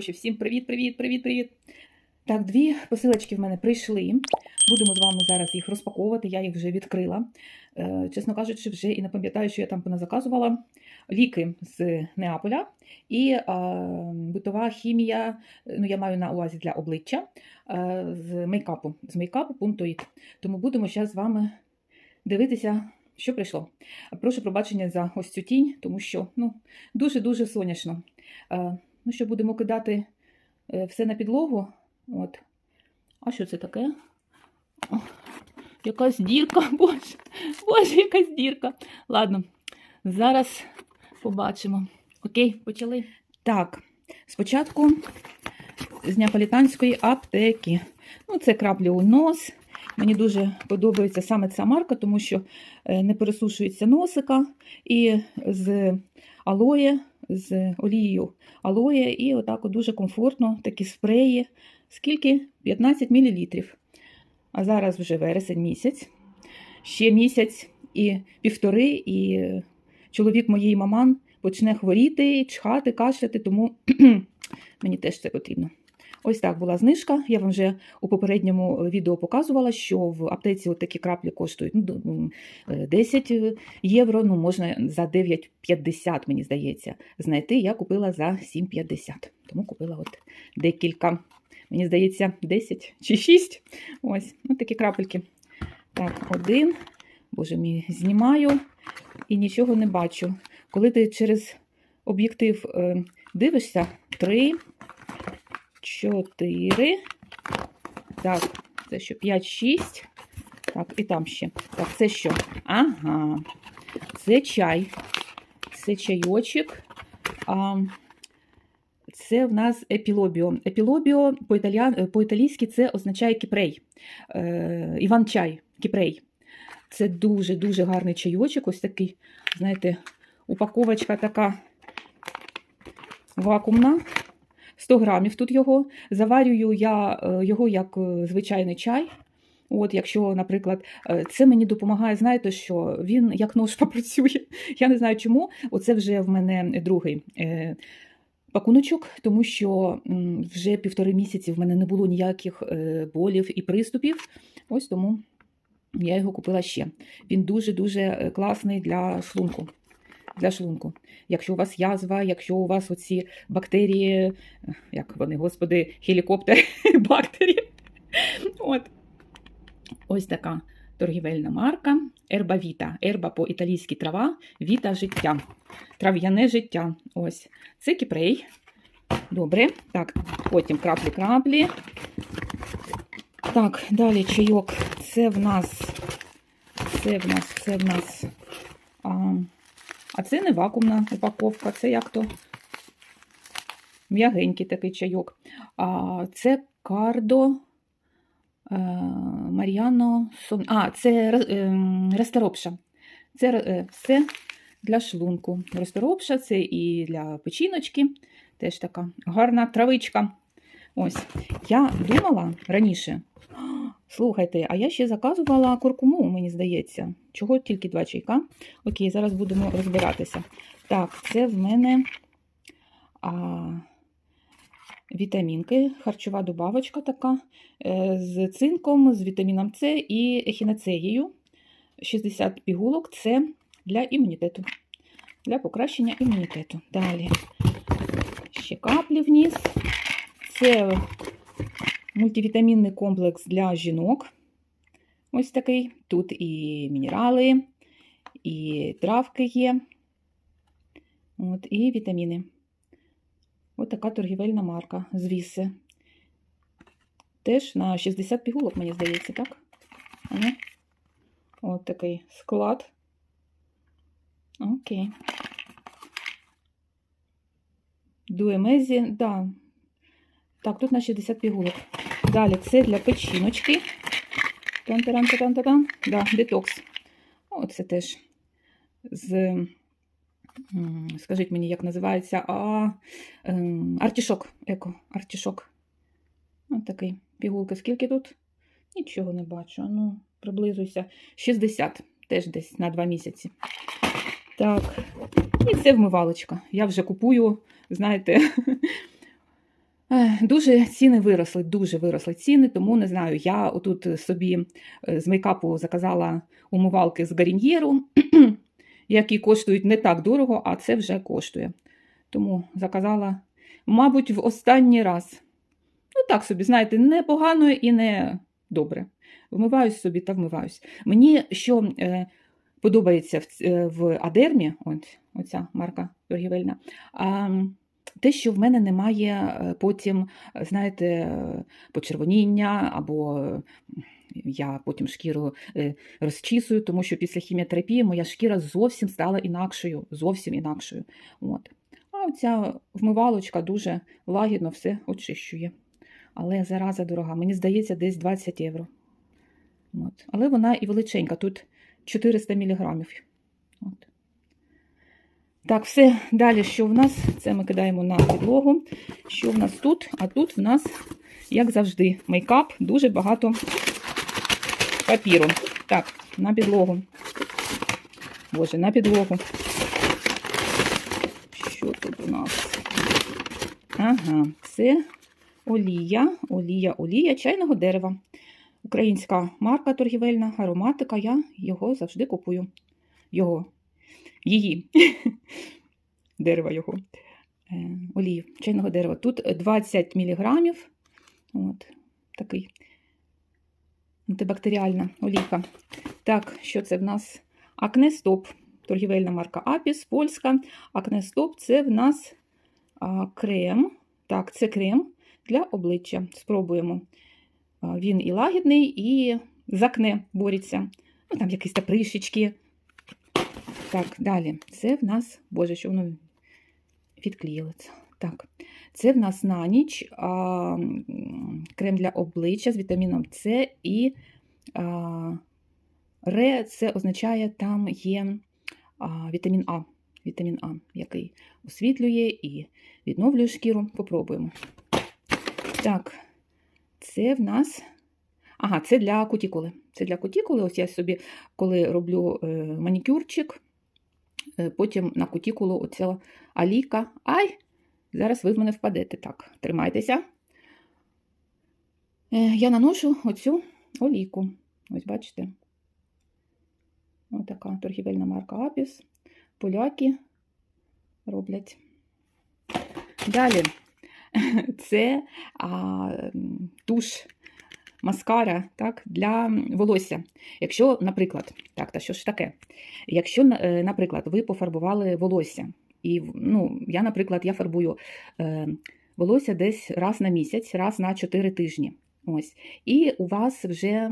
хороші, всім привіт, привіт, привіт, привіт. Так, дві посилочки в мене прийшли. Будемо з вами зараз їх розпаковувати. Я їх вже відкрила. Е, Чесно кажучи, вже і не пам'ятаю, що я там поназаказувала. Ліки з Неаполя і е, битова хімія, ну я маю на увазі для обличчя е, з мейкапу, з мейкапу Puntoid. Тому будемо зараз з вами дивитися, що прийшло. Прошу пробачення за ось цю тінь, тому що ну, дуже-дуже сонячно. Ну що, будемо кидати е, все на підлогу. От. А що це таке? О, якась дірка, боже, боже, якась дірка. Ладно, зараз побачимо. Окей, почали. Так, спочатку з неаполітанської аптеки. Ну, це краплі у нос. Мені дуже подобається саме ця марка, тому що е, не пересушується носика і з алоє, з олією алоє, і отак от дуже комфортно такі спреї. Скільки? 15 мл. А зараз вже вересень місяць, ще місяць і півтори, і чоловік моєї маман почне хворіти, чхати, кашляти, тому мені теж це потрібно. Ось так була знижка. Я вам вже у попередньому відео показувала, що в аптеці от такі краплі коштують ну, 10 євро, ну можна за 9,50, мені здається, знайти. Я купила за 7,50. Тому купила от декілька, мені здається, 10 чи 6. Ось, ось такі крапельки. Так, один. Боже мій, знімаю і нічого не бачу. Коли ти через об'єктив е, дивишся, три. 4. Так, це що? 5, 6. Так, і там ще. Так, це що? Ага. Це чай. Це чайочок. А, Це в нас епілобіо. Епілобіо по-італійськи це означає кіпрей. Е, Іван-чай, кіпрей. Це дуже-дуже гарний чайочок. Ось такий, знаєте, упаковочка така вакуумна. 100 грамів тут його. Заварюю я його як звичайний чай. От, Якщо, наприклад, це мені допомагає, знаєте, що він як нож попрацює. Я не знаю чому. Оце вже в мене другий пакуночок, тому що вже півтори місяці в мене не було ніяких болів і приступів. Ось тому я його купила ще. Він дуже-дуже класний для шлунку для шлунку. Якщо у вас язва, якщо у вас оці бактерії, як вони, господи, гелікоптери, бактерії. От. Ось така торгівельна марка. Ерба Віта. Ерба по-італійськи трава, віта життя. Трав'яне життя. Ось. Це кіпрей. Добре. Так, потім краплі-краплі. Так, далі чайок. Це в нас. Це в нас, це в нас. А, а це не вакуумна упаковка, це як то м'ягенький такий чайок. А це кардо Мар'яно Сон. А, це ресторопша. Це все для шлунку. Ресторопша це і для печіночки. Теж така гарна травичка. Ось. Я думала раніше. Слухайте, а я ще заказувала куркуму, мені здається. Чого тільки два чайка? Окей, зараз будемо розбиратися. Так, це в мене а, вітамінки, харчова добавочка така е, з цинком, з вітаміном С і ехінацеєю. 60 пігулок це для імунітету, для покращення імунітету. Далі ще каплі вниз. Це мультивітамінний комплекс для жінок. Ось такий. Тут і мінерали, і травки є, От, і вітаміни. Ось така торгівельна марка звіси. Теж на 60 пігулок, мені здається, так? Ось такий склад. Окей. Дуемезі, да. Так, тут на 60 пігулок. Далі це для печіночки. тан таран тан тан Да, детокс. Оце теж з, скажіть мені, як називається, а, ем, артішок. Еко, артішок. Ось такий пігулки. Скільки тут? Нічого не бачу. Ну, приблизуйся. 60, теж десь на 2 місяці. Так, і це вмивалочка. Я вже купую, знаєте, Дуже ціни виросли, дуже виросли ціни, тому не знаю. Я отут собі е, з мейкапу заказала умивалки з Гаріньєру, які коштують не так дорого, а це вже коштує. Тому заказала, мабуть, в останній раз. Ну, так собі, знаєте, не погано і не добре. Вмиваюсь собі та вмиваюсь. Мені що е, подобається в, е, в Адермі, от, оця марка торгівельна, м, те, що в мене немає е, потім, е, знаєте, почервоніння, або я потім шкіру е, розчісую, тому що після хіміотерапії моя шкіра зовсім стала інакшою, зовсім інакшою. От. А оця вмивалочка дуже лагідно все очищує. Але зараза дорога, мені здається, десь 20 євро. От. Але вона і величенька, тут 400 мг. Так, все далі, що в нас? Це ми кидаємо на підлогу. Що в нас тут? А тут в нас, як завжди, мейкап, дуже багато папіру. Так, на підлогу. Боже, на підлогу. Що тут у нас? Ага, це олія, олія, олія чайного дерева. Українська марка торгівельна, ароматика. Я його завжди купую. Його. Її. Дерева його. Е, олію чайного дерева. Тут 20 мг. От, такий антибактеріальна олійка. Так, що це в нас? Акне Стоп. Торгівельна марка Апіс, польська. Акне Стоп це в нас крем. Так, це крем для обличчя. Спробуємо. Він і лагідний, і з акне бореться. Ну, там якісь та прищечки. Так, далі. Це в нас, боже, що воно відклеїлося. Так, це в нас на ніч а, крем для обличчя з вітаміном С і а, ре, це означає, там є а, вітамін А. Вітамін А, який освітлює і відновлює шкіру. Попробуємо. Так, це в нас. Ага, це для кутікули. Це для кутікули. Ось я собі, коли роблю е, манікюрчик, потім на кутікулу оця аліка. Ай! Зараз ви в мене впадете. Так, тримайтеся. Е, я наношу оцю олійку. Ось бачите. Ось така торгівельна марка Апіс. Поляки роблять. Далі. Це а, туш маскара так, для волосся. Якщо, наприклад, так, та що ж таке? Якщо, е, наприклад, ви пофарбували волосся, і ну, я, наприклад, я фарбую е, волосся десь раз на місяць, раз на 4 тижні. Ось. І у вас вже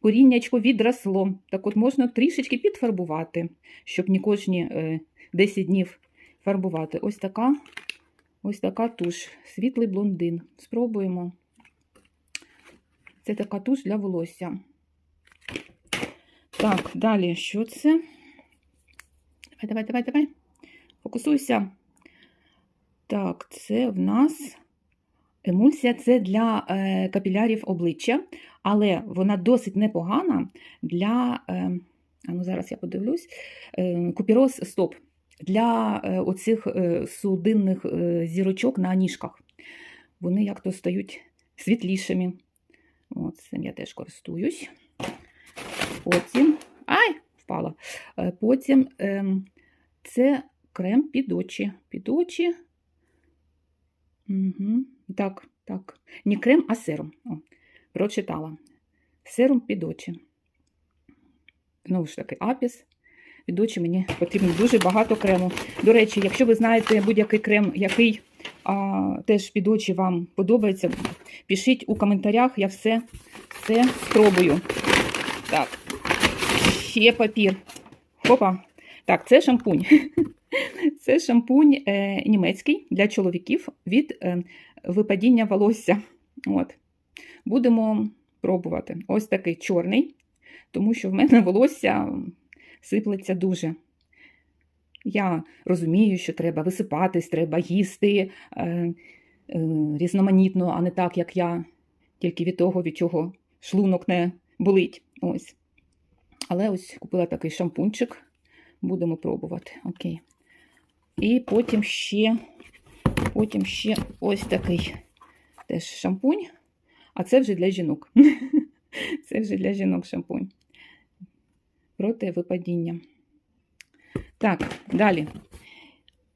коріннячко відросло. Так от можна трішечки підфарбувати, щоб не кожні е, 10 днів фарбувати. Ось така, ось така туш. Світлий блондин. Спробуємо. Це така туш для волосся. Так, далі, що це? Давай, давай, давай, давай. Фокусуйся. Так, це в нас емульсія це для е, капілярів обличчя, але вона досить непогана для, е, а ну зараз я подивлюсь, е, купіроз стоп. Для оцих судинних зірочок на ніжках. Вони як-то стають світлішими. От, цим я теж користуюсь. Потім. Ай! Впала. Е, Потім ем, це крем під очі. Під очі. Угу. Так, так. Не крем, а серум. О, прочитала. Серум під очі. Знову ж таки, апіс. Під очі мені потрібно дуже багато крему. До речі, якщо ви знаєте будь-який крем, який теж під очі вам подобається, пишіть у коментарях, я все, все спробую. Так, ще папір. Хопа. Так, це шампунь. Це шампунь е, німецький для чоловіків від е, випадіння волосся. От. Будемо пробувати. Ось такий чорний, тому що в мене волосся сиплеться дуже. Я розумію, що треба висипатись, треба їсти е, е, різноманітно, а не так, як я, тільки від того, від чого шлунок не болить. Ось. Але ось купила такий шампунчик. Будемо пробувати. Окей. І потім ще, потім ще ось такий Теж шампунь, а це вже для жінок. Це вже для жінок шампунь. Проти випадіння. Так, далі.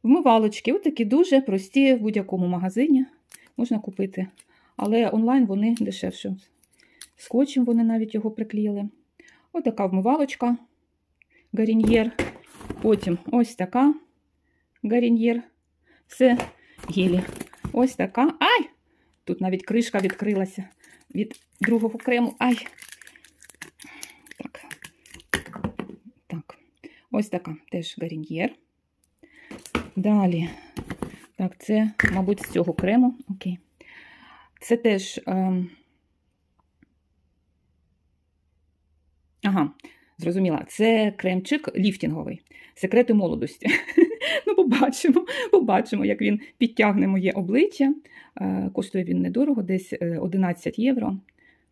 Вмивалочки, ось такі дуже прості в будь-якому магазині можна купити. Але онлайн вони дешевші. Скотчем вони навіть його приклеїли. Ось така вмивалочка гаріньєр. Потім ось така гаріньєр. Все гілі. Ось така. Ай! Тут навіть кришка відкрилася від другого крему. Ай! Так. Так. Ось така теж гаріньєр. Далі. Так, це, мабуть, з цього крему. Окей. Це теж. Ем... Ага, зрозуміла. Це кремчик ліфтінговий. Секрети молодості. Ну, побачимо, побачимо, як він підтягне моє обличчя. Е, Коштує він недорого, десь е, 11 євро.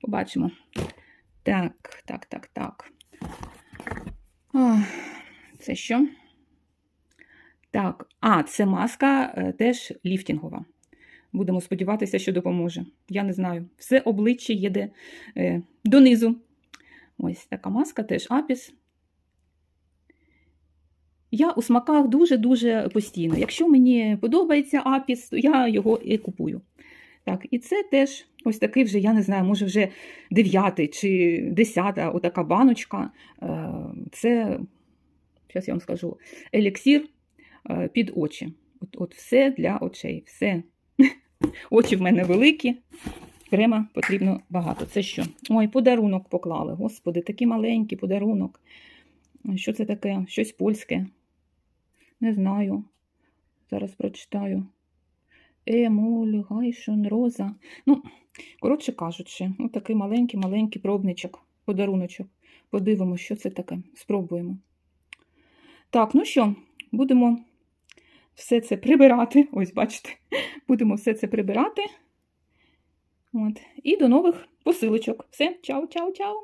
Побачимо. Так, так, так, так. А, Це що? Так, а, це маска е, теж ліфтінгова. Будемо сподіватися, що допоможе. Я не знаю. Все обличчя їде е, донизу. Ось така маска, теж апіс. Я у смаках дуже-дуже постійно. Якщо мені подобається апіс, то я його і купую. Так, і це теж ось такий вже, я не знаю, може вже дев'ятий чи десята отака баночка. Е, Це, зараз я вам скажу, еліксір е, під очі. От, от все для очей. Все. Очі в мене великі. Крема потрібно багато. Це що? Ой, подарунок поклали. Господи, такий маленький подарунок. Що це таке? Щось польське. Не знаю. Зараз прочитаю. Емоль, гайшон, роза. Ну, коротше кажучи, ось такий маленький-маленький пробничок, подаруночок. Подивимося, що це таке. Спробуємо. Так, ну що, будемо все це прибирати. Ось, бачите, будемо все це прибирати. От. І до нових посилочок. Все, чао-чао-чао.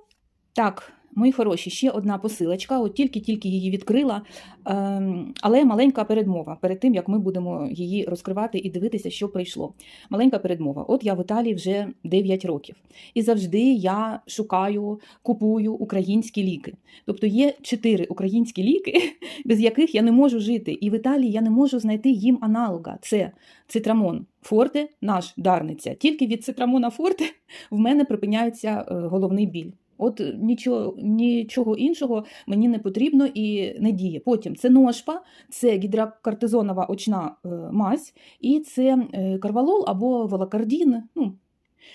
Так, мої хороші, ще одна посилочка. От тільки-тільки її відкрила, ем, але маленька передмова перед тим, як ми будемо її розкривати і дивитися, що прийшло. Маленька передмова. От я в Італії вже 9 років. І завжди я шукаю, купую українські ліки. Тобто є 4 українські ліки, без яких я не можу жити. І в Італії я не можу знайти їм аналога. Це цитрамон. Форте, наш дарниця. Тільки від цитрамона форте в мене припиняється е, головний біль. От нічого, нічого іншого мені не потрібно і не діє. Потім це ношпа, це гідрокортизонова очна е, мазь, і це е, карвалол або волокардін. Ну,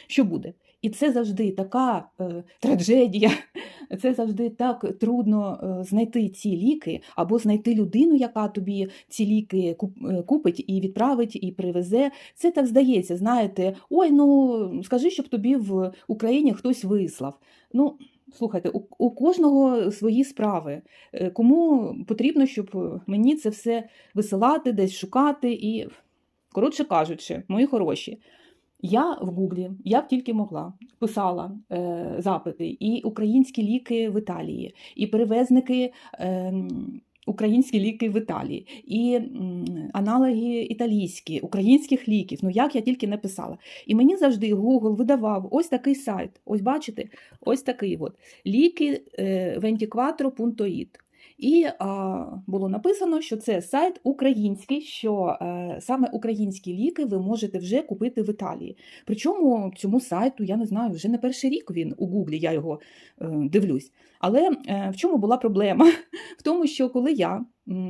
що буде? І це завжди така е, трагедія, це завжди так трудно е, знайти ці ліки, або знайти людину, яка тобі ці ліки е, купить і відправить, і привезе. Це так здається, знаєте, ой, ну скажи, щоб тобі в Україні хтось вислав. Ну, слухайте, у, у кожного свої справи. Е, Кому потрібно, щоб мені це все висилати, десь шукати і, коротше кажучи, мої хороші. Я в Гуглі, як тільки могла, писала е, запити і українські ліки в Італії, і перевезники е, українські ліки в Італії, і аналоги італійські, українських ліків. Ну як я тільки не писала. І мені завжди Google видавав ось такий сайт. Ось бачите, ось такий от ліки е, 24.it. І а, було написано, що це сайт український, що е, саме українські ліки ви можете вже купити в Італії. Причому цьому сайту, я не знаю, вже не перший рік він у Гуглі, я його е, дивлюсь. Але е, в чому була проблема? В тому, що коли я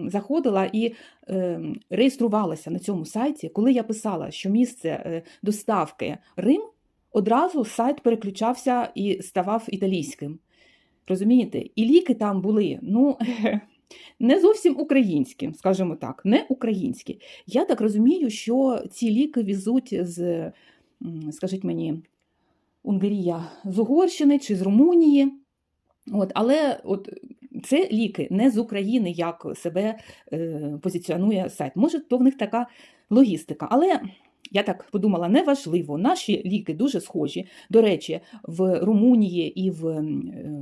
заходила і е, реєструвалася на цьому сайті, коли я писала, що місце е, доставки Рим, одразу сайт переключався і ставав італійським. Розумієте? І ліки там були, ну, не зовсім українські, скажімо так, не українські. Я так розумію, що ці ліки везуть з, скажіть мені, Унгарія з Угорщини чи з Румунії. От, але от це ліки не з України, як себе е, позиціонує сайт. Може, то в них така логістика. Але я так подумала, неважливо. Наші ліки дуже схожі. До речі, в Румунії і в е,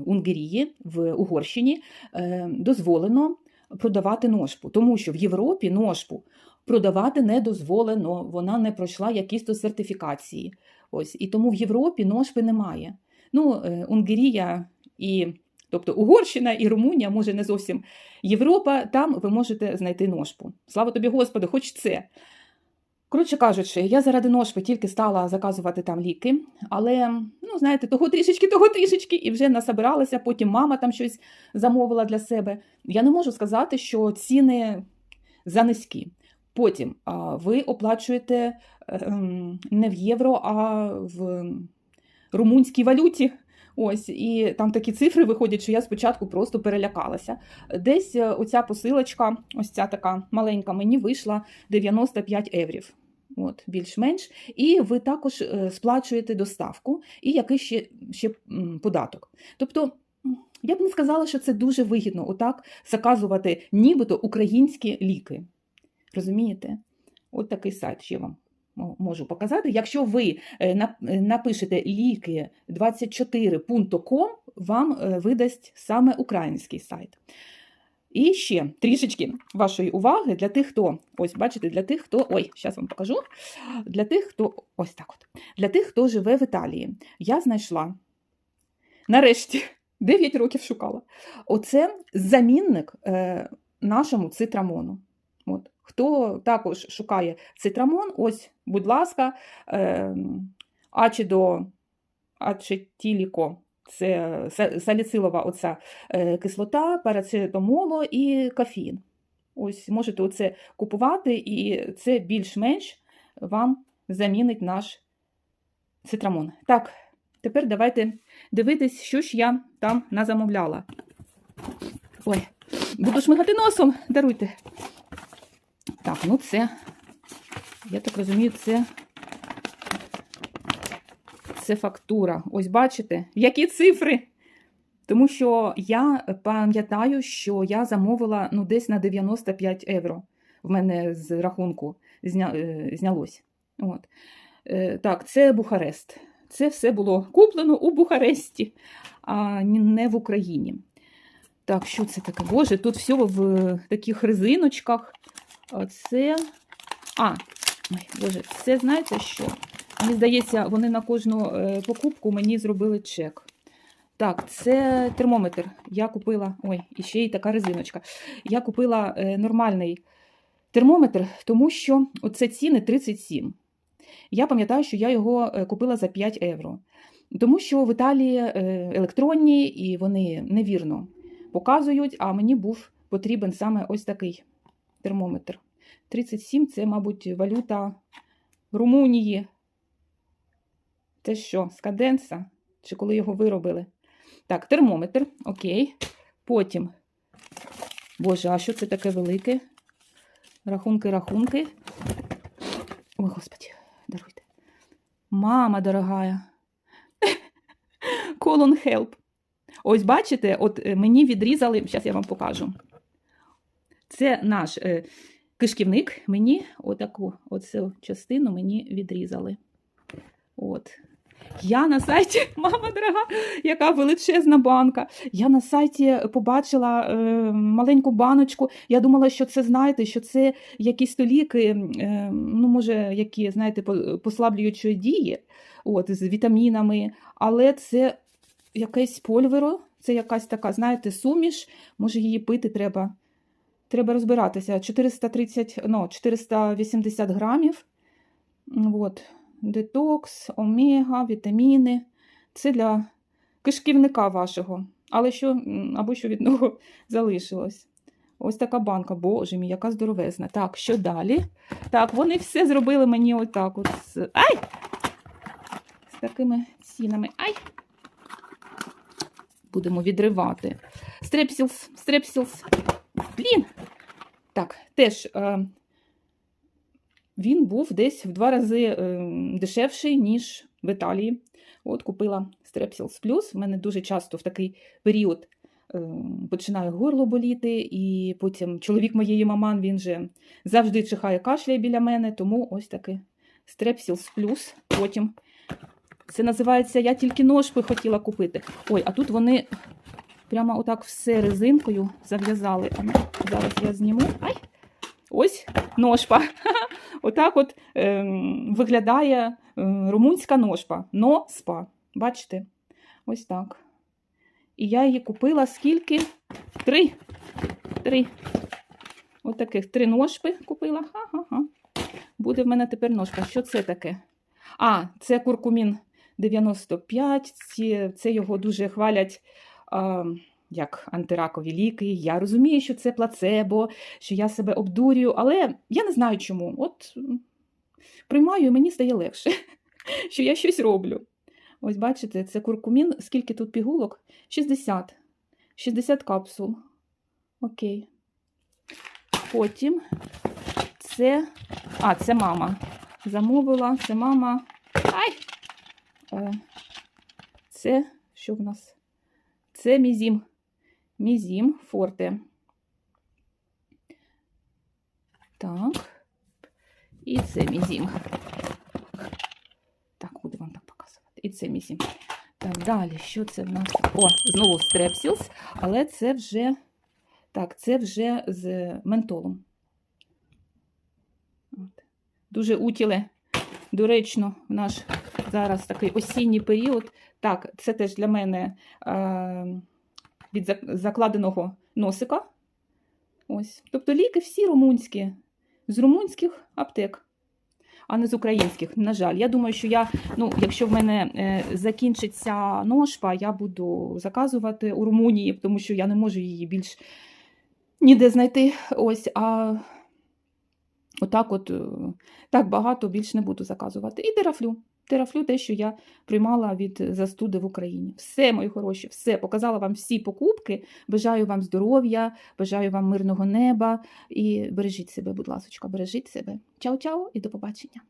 Унгарії, в Угорщині е, дозволено продавати ношпу, тому що в Європі ношпу продавати не дозволено, вона не пройшла якісь то сертифікації. Ось, і тому в Європі ношпи немає. Ну, е, Унгерія і тобто Угорщина і Румунія, може не зовсім Європа, там ви можете знайти ношпу. Слава тобі, Господи, хоч це. Коротше кажучи, я заради ношпи тільки стала заказувати там ліки, але, ну, знаєте, того трішечки, того трішечки, і вже насобиралася, потім мама там щось замовила для себе. Я не можу сказати, що ціни занизькі. Потім ви оплачуєте ем, не в євро, а в румунській валюті. Ось, і там такі цифри виходять, що я спочатку просто перелякалася. Десь е, оця посилочка, ось ця така маленька, мені вийшла 95 єврів. От, більш-менш. І ви також е, сплачуєте доставку і якийсь ще, ще податок. Тобто, я б не сказала, що це дуже вигідно отак заказувати нібито українські ліки. Розумієте? От такий сайт ще вам можу показати. Якщо ви е, е, напишете ліки24.com, вам видасть саме український сайт. І ще трішечки вашої уваги для тих, хто, ось бачите, для тих, хто. Ой, зараз вам покажу. Для тих, хто. Ось так от. Для тих, хто живе в Італії, я знайшла нарешті 9 років шукала. Оце замінник е, нашому цитрамону. От. Хто також шукає цитрамон, ось, будь ласка, е, ачідо, ачетіліко. Це саліцилова оця е, кислота, парацетамоло і кофеїн. Ось можете оце купувати, і це більш-менш вам замінить наш цитрамон. Так, тепер давайте дивитись, що ж я там назамовляла. Ой, буду шмигати носом, даруйте. Так, ну це, я так розумію, це, це фактура. Ось бачите, які цифри. Тому що я пам'ятаю, що я замовила ну, десь на 95 євро. В мене з рахунку зня, е, знялось. От. Е, Так, це Бухарест. Це все було куплено у Бухаресті, а не в Україні. Так, що це таке? Боже, тут все в таких резиночках. Це. А, ой, Боже, це знаєте що? Мені здається, вони на кожну е, покупку мені зробили чек. Так, це термометр. Я купила. Ой, і ще й така резиночка. Я купила е, нормальний термометр, тому що оце ціни 37. Я пам'ятаю, що я його е, купила за 5 євро. Тому що в Італії електронні і вони невірно показують, а мені був потрібен саме ось такий термометр. 37 це, мабуть, валюта Румунії. Це що, з каденса? Чи коли його виробили? Так, термометр, окей. Потім. Боже, а що це таке велике? Рахунки, рахунки. Ой, господі, даруйте. Мама дорогая. Colon help. Ось бачите, от е, мені відрізали, зараз я вам покажу. Це наш е, кишківник. Мені отаку оцю частину мені відрізали. От. Я на сайті, мама дорога, яка величезна банка. Я на сайті побачила е, маленьку баночку. Я думала, що це, знаєте, що це якісь то ліки, е, ну, може, які, знаєте, по- послаблюючої дії, от, з вітамінами, але це якесь польверо, це якась така, знаєте, суміш, може її пити треба. Треба розбиратися. 430, ну, 480 грамів. От. Детокс, омега, вітаміни. Це для кишківника вашого. Але що, або що від нього залишилось. Ось така банка, боже мій, яка здоровезна. Так, що далі? Так, вони все зробили мені отак. От. з- Ай! З такими цінами. Ай! Будемо відривати. Стрепсілс, стрепсілс. Блін! Так, теж е, він був десь в два рази е, дешевший, ніж в Італії. От купила Strepsils Plus. В мене дуже часто в такий період е, починає горло боліти, і потім чоловік моєї маман, він же завжди чихає кашляє біля мене, тому ось таки Strepsils Plus. Потім це називається Я тільки ножпи хотіла купити. Ой, а тут вони прямо отак все резинкою зав'язали. Зараз я зніму. Ай! Ось ножпа. Отак от ем, виглядає ем, румунська ножпа. Но-спа. Бачите? Ось так. І я її купила скільки? Три. Три. От таких три ножпи купила. Ха-ха-ха. Буде в мене тепер ножка. Що це таке? А, це куркумін 95. Ці, це його дуже хвалять. Як антиракові ліки. Я розумію, що це плацебо, що я себе обдурюю, але я не знаю чому. От приймаю і мені стає легше, що я щось роблю. Ось бачите, це куркумін. Скільки тут пігулок? 60. 60 капсул. Окей. Потім це. А, це мама. Замовила, це мама. Ай! Е, Це що в нас? Це мізім. Мізім форте. Так. І це мізім. Так, буду вам так показувати. І це мізім. Так, далі, що це в нас? О, знову стрепсілс, але це вже. Так, це вже з ментолом. От. Дуже утіле, доречно, в наш зараз такий осінній період. Так, це теж для мене е, від закладеного носика. Ось. Тобто ліки всі румунські, з румунських аптек, а не з українських. На жаль, я думаю, що я, ну, якщо в мене е, закінчиться ножпа, я буду заказувати у Румунії, тому що я не можу її більш ніде знайти. Ось, а отак от е, так багато більш не буду заказувати. І терафлю. Терафлю те, що я приймала від застуди в Україні. Все, мої хороші, все. Показала вам всі покупки. Бажаю вам здоров'я, бажаю вам мирного неба і бережіть себе, будь ласка, бережіть себе. Чао-чао і до побачення.